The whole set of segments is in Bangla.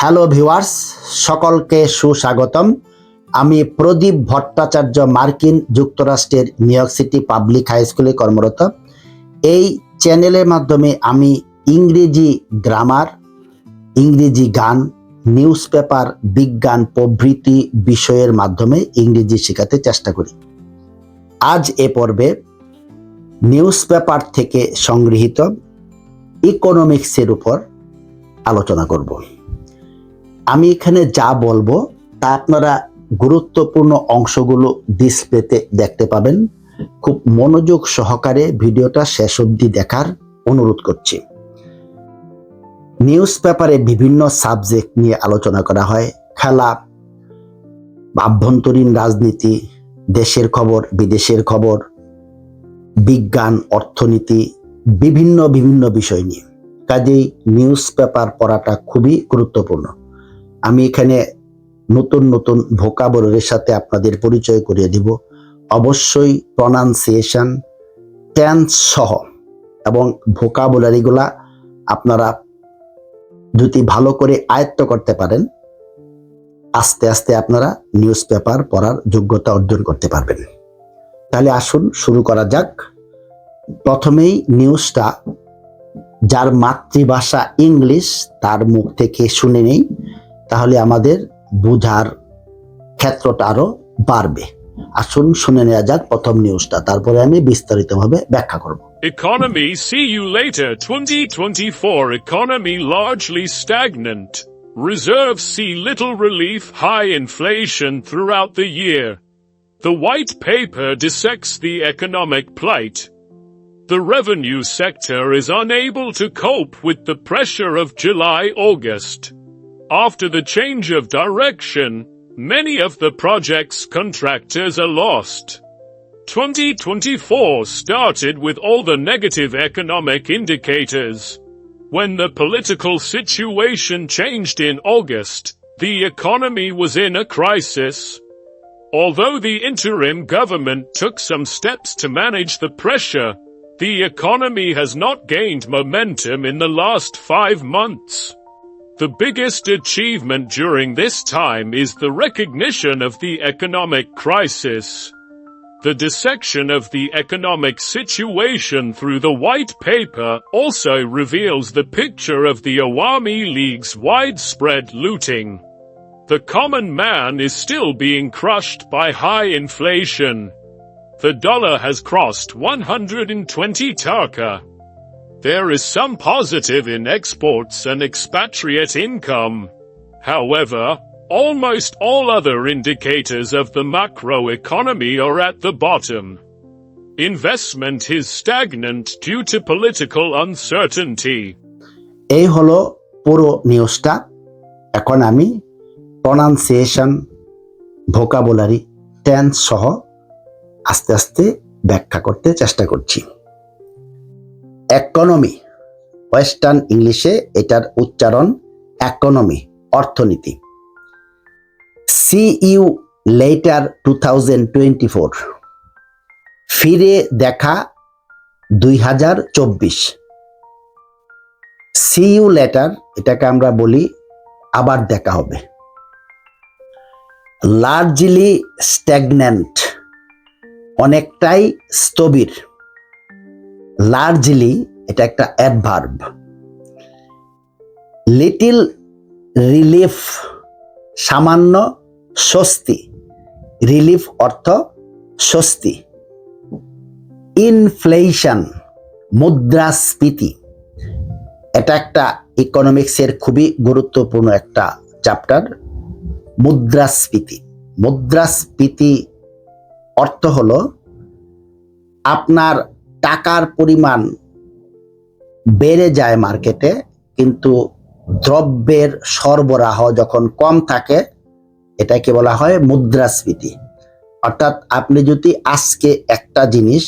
হ্যালো ভিউয়ার্স সকলকে সুস্বাগতম। আমি প্রদীপ ভট্টাচার্য মার্কিন যুক্তরাষ্ট্রের New York City public high স্কুলে কর্মরত। এই চ্যানেলের মাধ্যমে আমি ইংরেজি গ্রামার, ইংরেজি গান, নিউজ পেপার, বিজ্ঞান, প্রভৃতি বিষয়ের মাধ্যমে ইংরেজি শেখাতে চেষ্টা করি। আজ এ পর্বে নিউজ পেপার থেকে সংগৃহীত ইকোনমিক্সের উপর আলোচনা করব। আমি এখানে যা বলব, তা আপনারা গুরুত্বপূর্ণ অংশগুলো ডিসপ্লেতে দেখতে পাবেন। খুব মনোযোগ সহকারে ভিডিওটা শেষ অবধি দেখার অনুরোধ করছি। নিউজ পেপারে বিভিন্ন সাবজেক্ট নিয়ে আলোচনা করা হয়। খেলা, আভ্যন্তরীণ রাজনীতি, দেশের খবর, বিদেশের খবর, বিজ্ঞান, অর্থনীতি, বিভিন্ন বিভিন্ন বিষয় নিয়ে। কাজেই নিউজ পেপার পড়াটা খুবই গুরুত্বপূর্ণ। আমি এখানে নতুন নতুন ভোকাবলের সাথে আপনাদের পরিচয় করিয়ে দিব। অবশ্যই প্রনাউন্সিয়েশন টেন্স সহ এবং ভোকাবুলারিগুলা আপনারা যদি ভালো করে আয়ত্ত করতে পারেন, আস্তে আস্তে আপনারা নিউজ পেপার পড়ার যোগ্যতা অর্জন করতে পারবেন। তাহলে আসুন শুরু করা যাক। প্রথমেই নিউজটা যার মাতৃভাষা ইংলিশ তার মুখ থেকে শুনে নেই। তাহলে আমাদের বোঝার ক্ষেত্রটা আরো বাড়বে আসুন শুনে নেওয়া যাক প্রথম নিউজটা তারপরে আমি বিস্তারিতভাবে ব্যাখ্যা করব Economy see you later 2024 economy largely stagnant. Reserves see little relief high inflation throughout the year. The white paper dissects the economic plight. The revenue sector is unable to cope with the pressure of July-August. After the change of direction, many of the project's contractors are lost. 2024 started with all the negative economic indicators. When the political situation changed in August, the economy was in a crisis. Although the interim government took some steps to manage the pressure, the economy has not gained momentum in the last five months. The biggest achievement during this time is the recognition of the economic crisis. The dissection of the economic situation through the white paper also reveals the picture of the Awami League's widespread looting. The common man is still being crushed by high inflation. The dollar has crossed 120 taka. There is some positive in exports and expatriate income. However, almost all other indicators of the macroeconomy are at the bottom. Investment is stagnant due to political uncertainty. এই হলো পুরো নিউজটা এখন আমি প্রনাউন্সিয়েশন ভোকাবুলারি টেন্স সহ আস্তে আস্তে ব্যাখ্যা করতে চেষ্টা করছি ইকোনমি ওয়েস্টার্ন ইংলিশে এটার উচ্চারণ ইকোনমি অর্থনীতি। See you later two thousand twenty four ফিরে দেখা দুই হাজার চব্বিশ। সিইউ লেটার এটাকে আমরা বলি আবার দেখা হবে। লার্জলি স্ট্যাগন্যান্ট অনেকটাই স্থবির। লার্জলি এটা একটা অ্যাডভার্ব লিটিল রিলিফ সামান্য স্বস্তি। রিলিফ অর্থ স্বস্তি। ইনফ্লেশন মুদ্রাস্ফীতি। এটা একটা ইকোনমিক্সের খুবই গুরুত্বপূর্ণ একটা চ্যাপ্টার মুদ্রাস্ফীতি। মুদ্রাস্ফীতি অর্থ হলো আপনার টাকার পরিমাণ বেড়ে যায় মার্কেটে, কিন্তু দ্রব্যের সরবরাহ যখন কম থাকে, এটাকে বলা হয় মুদ্রাস্ফীতি। অর্থাৎ আপনি যদি আজকে একটা জিনিস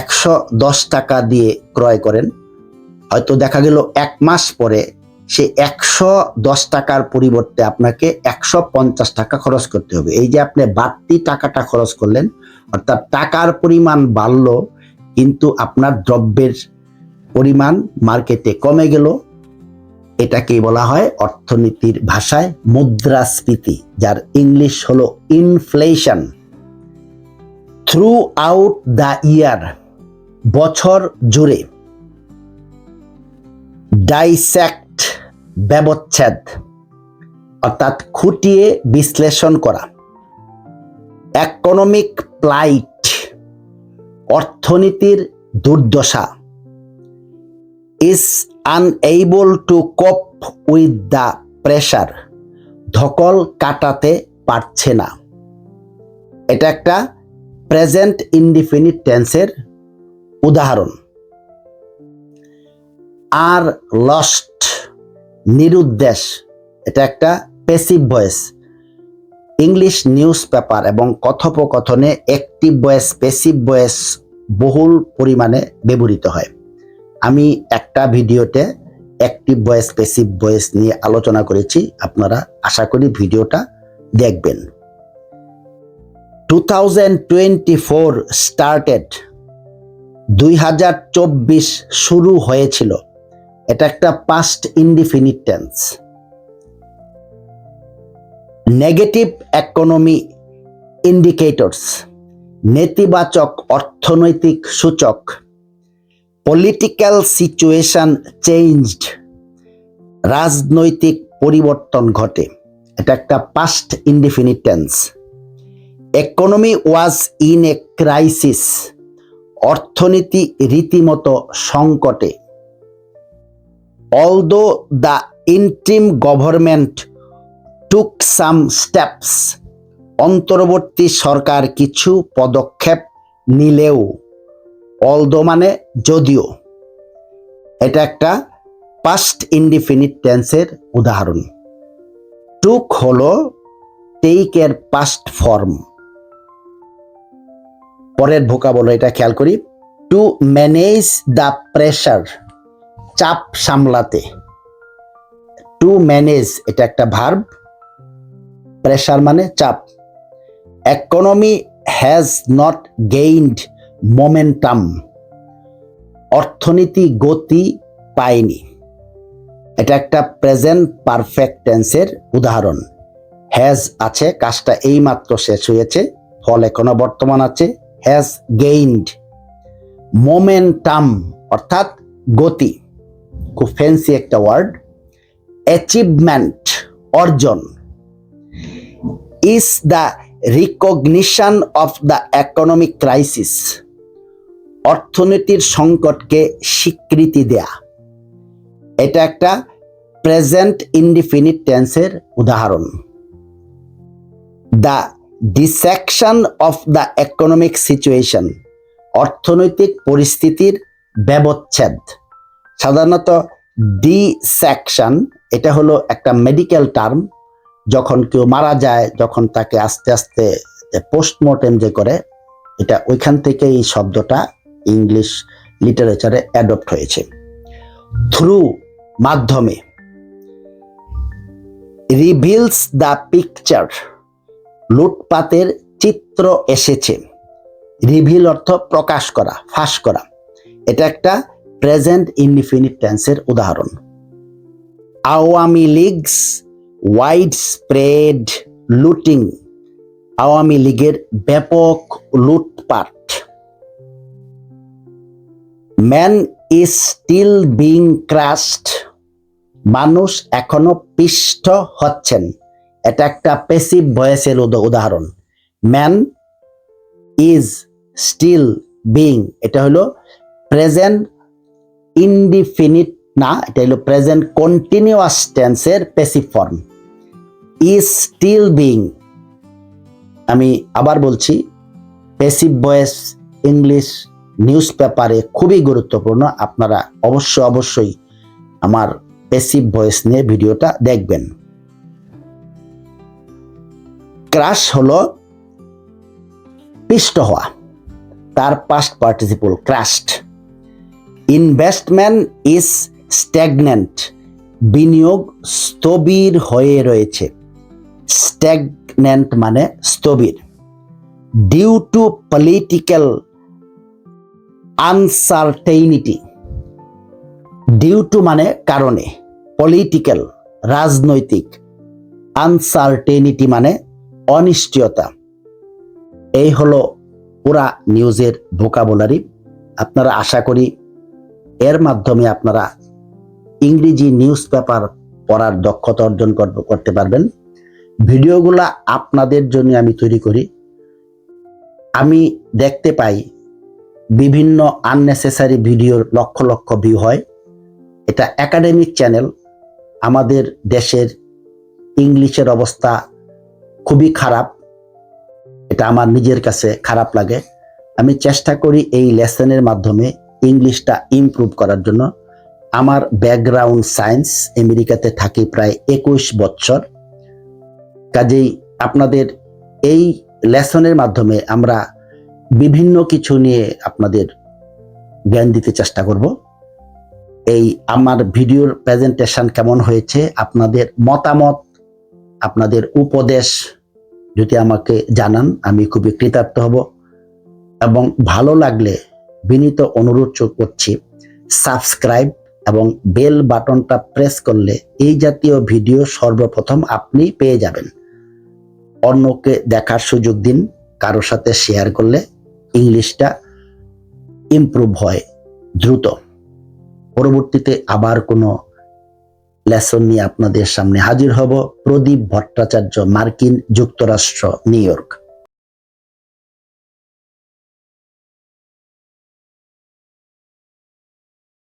একশো দশ টাকা দিয়ে ক্রয় করেন, হয়তো দেখা গেল এক মাস পরে সে একশো দশ টাকার পরিবর্তে আপনাকে একশো পঞ্চাশ টাকা খরচ করতে হবে। এই যে আপনি বাড়তি টাকাটা খরচ করলেন, অর্থাৎ টাকার পরিমাণ বাড়লো কিন্তু আপনার দ্রব্যের পরিমাণ মার্কেটে কমে গেল। এটাকেই বলা হয় অর্থনীতির ভাষায় মুদ্রাস্ফীতি, যার ইংলিশ হলো inflation throughout the year বছর জুড়ে ডাইসেক্ট ব্যবচ্ছেদ, অর্থাৎ খুঁটিয়ে বিশ্লেষণ করা। ইকোনমিক প্লাইট অর্থনীতির দুর্দশা। Is unable to cope with the pressure ধকল কাটাতে পারছে না। এটা একটা প্রেজেন্ট ইনডিফিনিট টেন্সের উদাহরণ। আর লস্ট নিরুদ্দেশ। এটা একটা passive voice English news paper এবং কথোপকথনে অ্যাক্টিভ ভয়েস পেসিভ ভয়েস বহুল পরিমাণে ব্যবহৃত হয়। আমি একটা ভিডিওতে অ্যাক্টিভ ভয়েস পেসিভ ভয়েস নিয়ে আলোচনা করেছি, আপনারা আশা করি ভিডিওটা দেখবেন। Two thousand twenty four started দুই হাজার চব্বিশ শুরু হয়েছিল। এটা একটা past indefinite tense negative economy indicators নেতিবাচক অর্থনৈতিক সূচক পলিটিক্যাল সিচুয়েশন চেঞ্জড রাজনৈতিক পরিবর্তন ঘটে। এটা একটা past indefinite tense economy was in a crisis অর্থনীতি রীতিমতো সংকটে। Although the interim government took some steps অন্তর্বর্তী সরকার কিছু পদক্ষেপ নিলেও, অলদো মানে যদিও। এটা একটা পাস্ট ইনডিফিনিট টেন্সের উদাহরণ। টুক হলো টেইকের পাস্ট ফর্ম পরের ভোকা বলো এটা খেয়াল করি। টু ম্যানেজ দ্য প্রেশার চাপ সামলাতে। টু ম্যানেজ এটা একটা ভার্ব প্রেশার মানে চাপ। Economy has not gained momentum অর্থনীতি গতি পায়নি। এটা একটা প্রেজেন্ট পারফেক্ট টেন্সের উদাহরণ। হ্যাজ আছে, কাজটা এইমাত্র শেষ হয়েছে, ফল এখনও বর্তমান আছে। হ্যাজ গেইনড মোমেন্টাম অর্থাৎ গতি। খুব ফ্যান্সি একটা ওয়ার্ড অ্যাচিভমেন্ট অর্জন। Is the recognition of the economic crisis অর্থনীতির সংকটকে স্বীকৃতি দেয়া। এটা একটা প্রেজেন্ট ইনডিফিনিট টেন্সের উদাহরণ। The dissection of the economic situation অর্থনৈতিক পরিস্থিতির ব্যবচ্ছেদ। সাধারণত ডিসেকশন এটা হলো একটা মেডিকেল টার্ম যখন কেউ মারা যায়, যখন তাকে আস্তে আস্তে পোস্টমর্টেম যে করে, এটা ওইখান থেকে এই শব্দটা ইংলিশ লিটারেচারে অ্যাডপ্ট হয়েছে। থ্রু মাধ্যমে রিভিলস দ্য পিকচার লুটপাতের চিত্র এসেছে। রিভিল অর্থ প্রকাশ করা, ফাঁস করা। এটা একটা প্রেজেন্ট ইনডিফিনিট টেন্সের উদাহরণ। Awami League's widespread looting Awami লীগের ব্যাপক লুটপাট। Man is still being crushed মানুষ এখনও পিষ্ট হচ্ছেন। এটা একটা পেসিভ ভয়েসের উদাহরণ। ম্যান ইজ স্টিল বিং এটা হলো প্রেজেন্ট ইনডিফিনিট না, এটা হলো প্রেজেন্ট কন্টিনিউয়াস টেন্সের passive form is still being আমি আবার বলছি পেসিভ ভয়েস ইংলিশ নিউজ পেপারে খুবই গুরুত্বপূর্ণ। আপনারা অবশ্য অবশ্যই আমার পেসিভ ভয়েস নিয়ে ভিডিওটা দেখবেন। ক্রাশ হলো পিষ্ট হওয়া। তার past participle crushed investment is stagnant বিনিয়োগ স্থবির হয়ে রয়েছে। স্ট্যাগনেন্ট মানে স্থবির। Due to political uncertainty due to মানে কারণে পলিটিক্যাল রাজনৈতিক আনসার্টেনিটি মানে অনিশ্চয়তা। এই হলো পুরা নিউজের ভোকাবুলারি আপনারা আশা করি এর মাধ্যমে আপনারা ইংরেজি নিউজ পেপার পড়ার দক্ষতা অর্জন কর- করতে পারবেন। ভিডিওগুলা আপনাদের জন্য আমি তৈরি করি। আমি দেখতে পাই বিভিন্ন আননেসেসারি ভিডিওর লক্ষ লক্ষ ভিউ হয়। এটা একাডেমিক চ্যানেল আমাদের দেশের ইংলিশের অবস্থা খুবই খারাপ। এটা আমার নিজের কাছে খারাপ লাগে। আমি চেষ্টা করি এই লেসনের মাধ্যমে ইংলিশটা ইমপ্রুভ করার জন্য। আমার ব্যাকগ্রাউন্ড সায়েন্স আমেরিকাতে থাকি প্রায় একুশ বছর। কাজেই আপনাদের এই লেসনের মাধ্যমে আমরা বিভিন্ন কিছু নিয়ে আপনাদের জ্ঞান দিতে চেষ্টা করব। এই আমার ভিডিওর প্রেজেন্টেশন কেমন হয়েছে, আপনাদের মতামত, আপনাদের উপদেশ যদি আমাকে জানান, আমি খুবই কৃতার্থ হব এবং ভালো লাগলে বিনীত অনুরোধ করছি সাবস্ক্রাইব এবং বেল বাটনটা প্রেস করলে এই জাতীয় ভিডিও সর্বপ্রথম আপনি পেয়ে যাবেন। অন্যকে দেখার সুযোগ দিন কারোর সাথে শেয়ার করলে ইংলিশটা ইমপ্রুভ হয় দ্রুত। পরবর্তীতে আবার কোনো লেসন নিয়ে আপনাদের সামনে হাজির হব প্রদীপ ভট্টাচার্য, মার্কিন যুক্তরাষ্ট্র, নিউ ইয়র্ক।